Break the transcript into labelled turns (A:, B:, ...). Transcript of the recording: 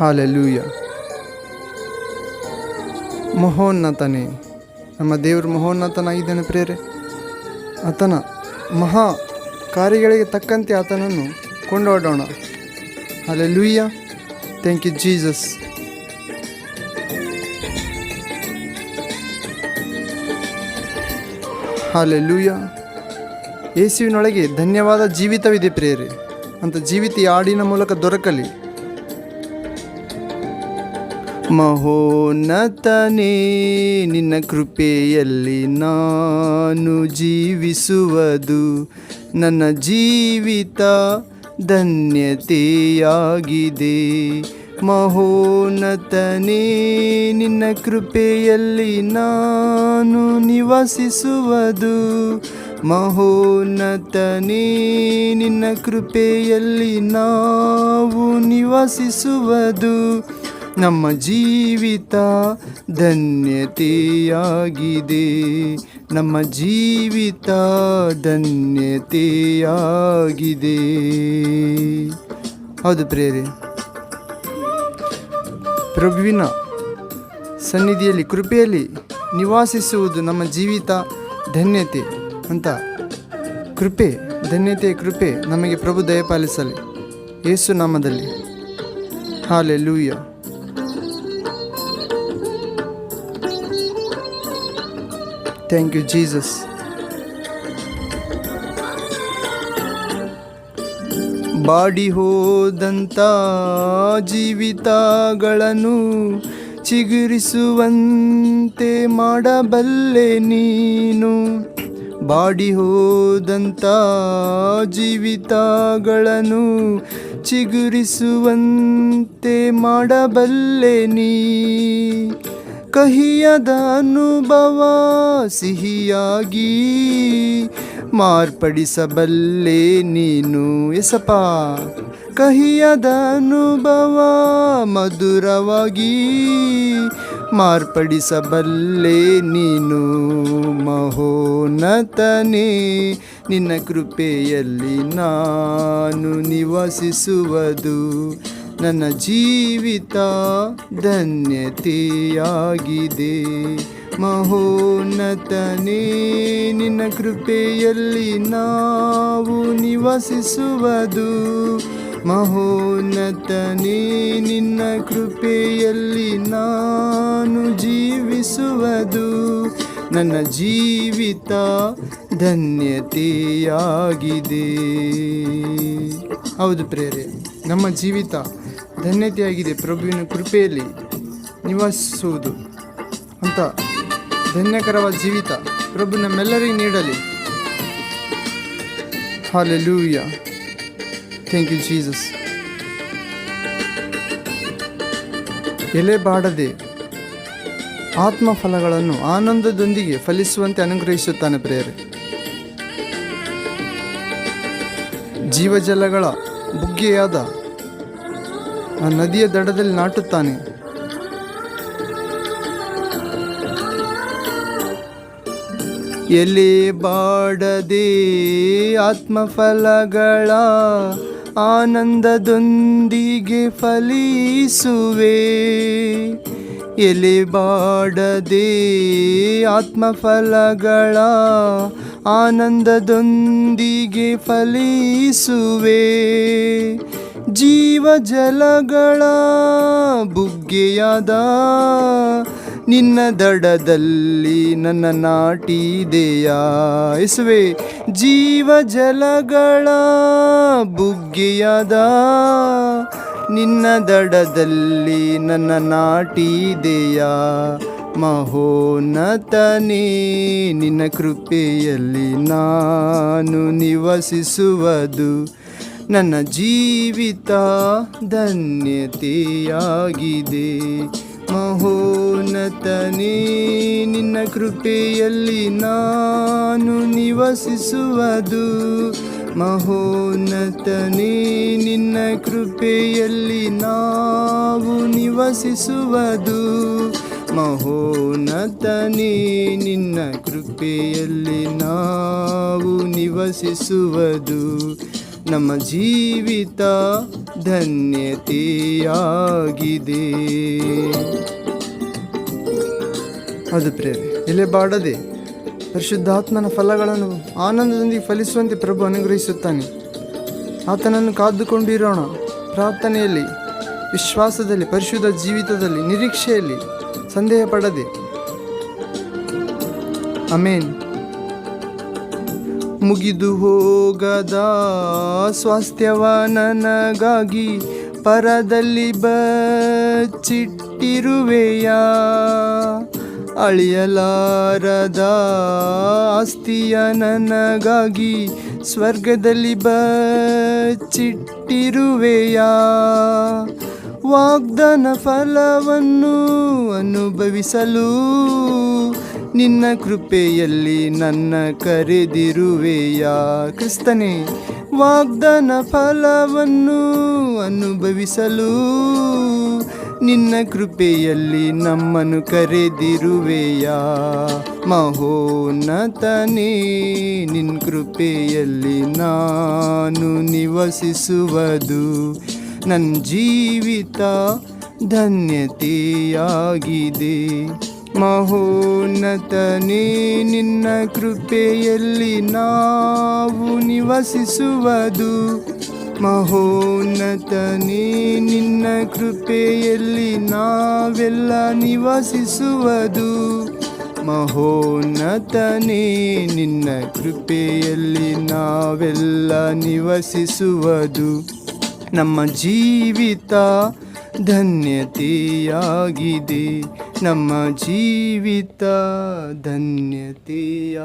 A: Hallelujah. ಮಹೋನ್ನತನೇ, ನಮ್ಮ ದೇವರು ಮಹೋನ್ನತನಾಗಿದ್ದಾನೆ ಪ್ರೇರೆ ಆತನ ಮಹಾ ಕಾರ್ಯಗಳಿಗೆ ತಕ್ಕಂತೆ ಆತನನ್ನು ಕೊಂಡಾಡೋಣ hallelujah. Thank you Jesus hallelujah. ಯೇಸುವಿನೊಳಗೆ ಧನ್ಯವಾದ ಜೀವಿತವಿದೆ ಪ್ರೇರೆ ಅಂತ ಜೀವಿತ ಹಾಡಿನ ಮೂಲಕ ದೊರಕಲಿ. ಮಹೋನ್ನತನೇ, ನಿನ್ನ ಕೃಪೆಯಲ್ಲಿ ನಾನು ಜೀವಿಸುವುದು. ನನ್ನ ಜೀವಿತ ಧನ್ಯತೆಯಾಗಿದೆ. ಮಹೋನ್ನತನೇ, ನಿನ್ನ ಕೃಪೆಯಲ್ಲಿ ನಾನು ನಿವಾಸಿಸುವುದು. ಮಹೋನ್ನತನೇ, ನಿನ್ನ ಕೃಪೆಯಲ್ಲಿ ನಾವು ನಿವಾಸಿಸುವುದು. ನಮ್ಮ ಜೀವಿತ ಧನ್ಯತೆಯಾಗಿದೆ. ನಮ್ಮ ಜೀವಿತ ಧನ್ಯತೆಯಾಗಿದೆ. ಹೌದು ಪ್ರೇರೆ ಪ್ರಭುವಿನ ಸನ್ನಿಧಿಯಲ್ಲಿ, ಕೃಪೆಯಲ್ಲಿ ನಿವಾಸಿಸುವುದು ನಮ್ಮ ಜೀವಿತ ಧನ್ಯತೆ ಅಂತ. ಕೃಪೆ, ಧನ್ಯತೆ, ಕೃಪೆ ನಮಗೆ ಪ್ರಭು ದಯಪಾಲಿಸಲಿ. ಯೇಸು ನಾಮದಲ್ಲಿ. Hallelujah thank you Jesus ಬಾಡಿ ಹೋದಂಥ ಜೀವಿತಗಳನ್ನು ಚಿಗುರಿಸುವಂತೆ ಮಾಡಬಲ್ಲೆ ನೀನು. ಬಾಡಿ ಹೋದಂಥ ಜೀವಿತಗಳನ್ನು ಚಿಗುರಿಸುವಂತೆ ಮಾಡಬಲ್ಲೆ ನೀ. ಕಹಿಯದ ಅನುಭವ ಸಿಹಿಯಾಗಿ ಮಾರ್ಪಡಿಸಬಲ್ಲೆ ನೀನು ಎಸಪ. ಕಹಿಯದ ಅನುಭವ ಮಧುರವಾಗಿ ಮಾರ್ಪಡಿಸಬಲ್ಲೆ ನೀನು ಮಹೋನತನೇ ನಿನ್ನ ಕೃಪೆಯಲ್ಲಿ ನಾನು ನಿವಾಸಿಸುವುದು ನನ್ನ ಜೀವಿತ ಧನ್ಯತೆಯಾಗಿದೆ. ಮಹೋನ್ನತನೇ, ನಿನ್ನ ಕೃಪೆಯಲ್ಲಿ ನಾವು ನಿವಾಸಿಸುವುದು. ಮಹೋನ್ನತನೇ, ನಿನ್ನ ಕೃಪೆಯಲ್ಲಿ ನಾನು ಜೀವಿಸುವುದು. ನನ್ನ ಜೀವಿತ ಧನ್ಯತೆಯಾಗಿದೆ. ಹೌದು ಪ್ರೇರೆ, ನಮ್ಮ ಜೀವಿತ ಧನ್ಯತೆಯಾಗಿದೆ. ಪ್ರಭುವಿನ ಕೃಪೆಯಲ್ಲಿ ನಿವಾಸಿಸುವುದು ಅಂತ ಧನ್ಯಕರವಾದ ಜೀವಿತ ಪ್ರಭು ನಮ್ಮೆಲ್ಲರಿಗೂ ನೀಡಲಿ. ಹಾಲೆಲೂಯ ಥ್ಯಾಂಕ್ ಯು ಜೀಸಸ್ ಎಲೆ ಬಾಡದೆ ಆತ್ಮಫಲಗಳನ್ನು ಆನಂದದೊಂದಿಗೆ ಫಲಿಸುವಂತೆ ಅನುಗ್ರಹಿಸುತ್ತಾನೆ ಪ್ರೇರೆ ಜೀವಜಲಗಳ ಬುಗ್ಗೆಯಾದ ಆ ನದಿಯ ದಡದಲ್ಲಿ ನಾಟುತ್ತಾನೆ. ಎಲೆ ಬಾಡದೆ ಆತ್ಮಫಲಗಳ ಆನಂದದೊಂದಿಗೆ ಫಲಿಸುವೆ. ಎಲೆ ಬಾಡದೆ ಆತ್ಮಫಲಗಳ ಆನಂದದೊಂದಿಗೆ ಫಲಿಸುವೆ. ಜೀವ ಜಲಗಳ ಬುಗ್ಗೆಯಾದ ನಿನ್ನ ದಡದಲ್ಲಿ ನನ್ನ ನಾಟಿದೆಯಾ ಇಸುವೆ ಜೀವ ಜಲಗಳ ಬುಗ್ಗೆಯಾದ ನಿನ್ನ ದಡದಲ್ಲಿ ನನ್ನ ನಾಟಿದೆಯಾ ಮಹೋನ್ನತನೇ, ನಿನ್ನ ಕೃಪೆಯಲ್ಲಿ ನಾನು ನಿವಸಿಸುವುದು. ನನ್ನ ಜೀವಿತ ಧನ್ಯತೆಯಾಗಿದೆ. ಮಹೋನ್ನತನೇ, ನಿನ್ನ ಕೃಪೆಯಲ್ಲಿ ನಾನು ನಿವಸಿಸುವುದು. ಮಹೋನ್ನತನೇ, ನಿನ್ನ ಕೃಪೆಯಲ್ಲಿ ನಾವು ನಿವಸಿಸುವುದು. ಮಹೋನ್ನತನೇ, ನಿನ್ನ ಕೃಪೆಯಲ್ಲಿ ನಾವು ನಿವಸಿಸುವುದು. ನಮ್ಮ ಜೀವಿತ ಧನ್ಯತೆಯಾಗಿದೆ. ಅದು ಪ್ರೇರೆ ಎಲೆ ಬಾಡದೆ ಪರಿಶುದ್ಧಾತ್ಮನ ಫಲಗಳನ್ನು ಆನಂದದೊಂದಿಗೆ ಫಲಿಸುವಂತೆ ಪ್ರಭು ಅನುಗ್ರಹಿಸುತ್ತಾನೆ. ಆತನನ್ನು ಕಾದುಕೊಂಡಿರೋಣ, ಪ್ರಾರ್ಥನೆಯಲ್ಲಿ, ವಿಶ್ವಾಸದಲ್ಲಿ, ಪರಿಶುದ್ಧ ಜೀವಿತದಲ್ಲಿ, ನಿರೀಕ್ಷೆಯಲ್ಲಿ ಸಂದೇಹ ಪಡದೆ ಅಮೇನ್. ಮುಗಿದು ಹೋಗದ ಸ್ವಾಸ್ಥ್ಯವ ನನಗಾಗಿ ಪರದಲ್ಲಿ ಬಚ್ಚಿಟ್ಟಿರುವೆಯ? ಅಳಿಯಲಾರದ ಆಸ್ತಿಯ ನನಗಾಗಿ ಸ್ವರ್ಗದಲ್ಲಿ ಬಚ್ಚಿಟ್ಟಿರುವೆಯ? ವಾಗ್ದಾನ ಫಲವನ್ನು ಅನುಭವಿಸಲು ನಿನ್ನ ಕೃಪೆಯಲ್ಲಿ ನನ್ನ ಕರೆದಿರುವೆಯ. ಕ್ರಿಸ್ತನೇ, ವಾಗ್ದಾನ ಫಲವನ್ನು ಅನುಭವಿಸಲು ನಿನ್ನ ಕೃಪೆಯಲ್ಲಿ ನಮ್ಮನ್ನು ಕರೆದಿರುವೆಯ. ಮಹೋನ್ನತನೇ, ನಿನ್ನ ಕೃಪೆಯಲ್ಲಿ ನಾನು ನಿವಸಿಸುವುದು. ನನ್ನ ಜೀವಿತ ಧನ್ಯತೆಯಾಗಿದೆ. ಮಹೋನ್ನತನೇ, ನಿನ್ನ ಕೃಪೆಯಲ್ಲಿ ನಾವು ನಿವಸಿಸುವುದು. ಮಹೋನ್ನತನೇ, ನಿನ್ನ ಕೃಪೆಯಲ್ಲಿ ನಾವೆಲ್ಲ ನಿವಸಿಸುವುದು. ಮಹೋನ್ನತನೇ, ನಿನ್ನ ಕೃಪೆಯಲ್ಲಿ ನಾವೆಲ್ಲ ನಿವಸಿಸುವುದು. ನಮ್ಮ ಜೀವಿತ ಧನ್ಯತೆಯಾಗಿದೆ. ನಮ್ಮ ಜೀವಿತ ಧನ್ಯತೆಯ.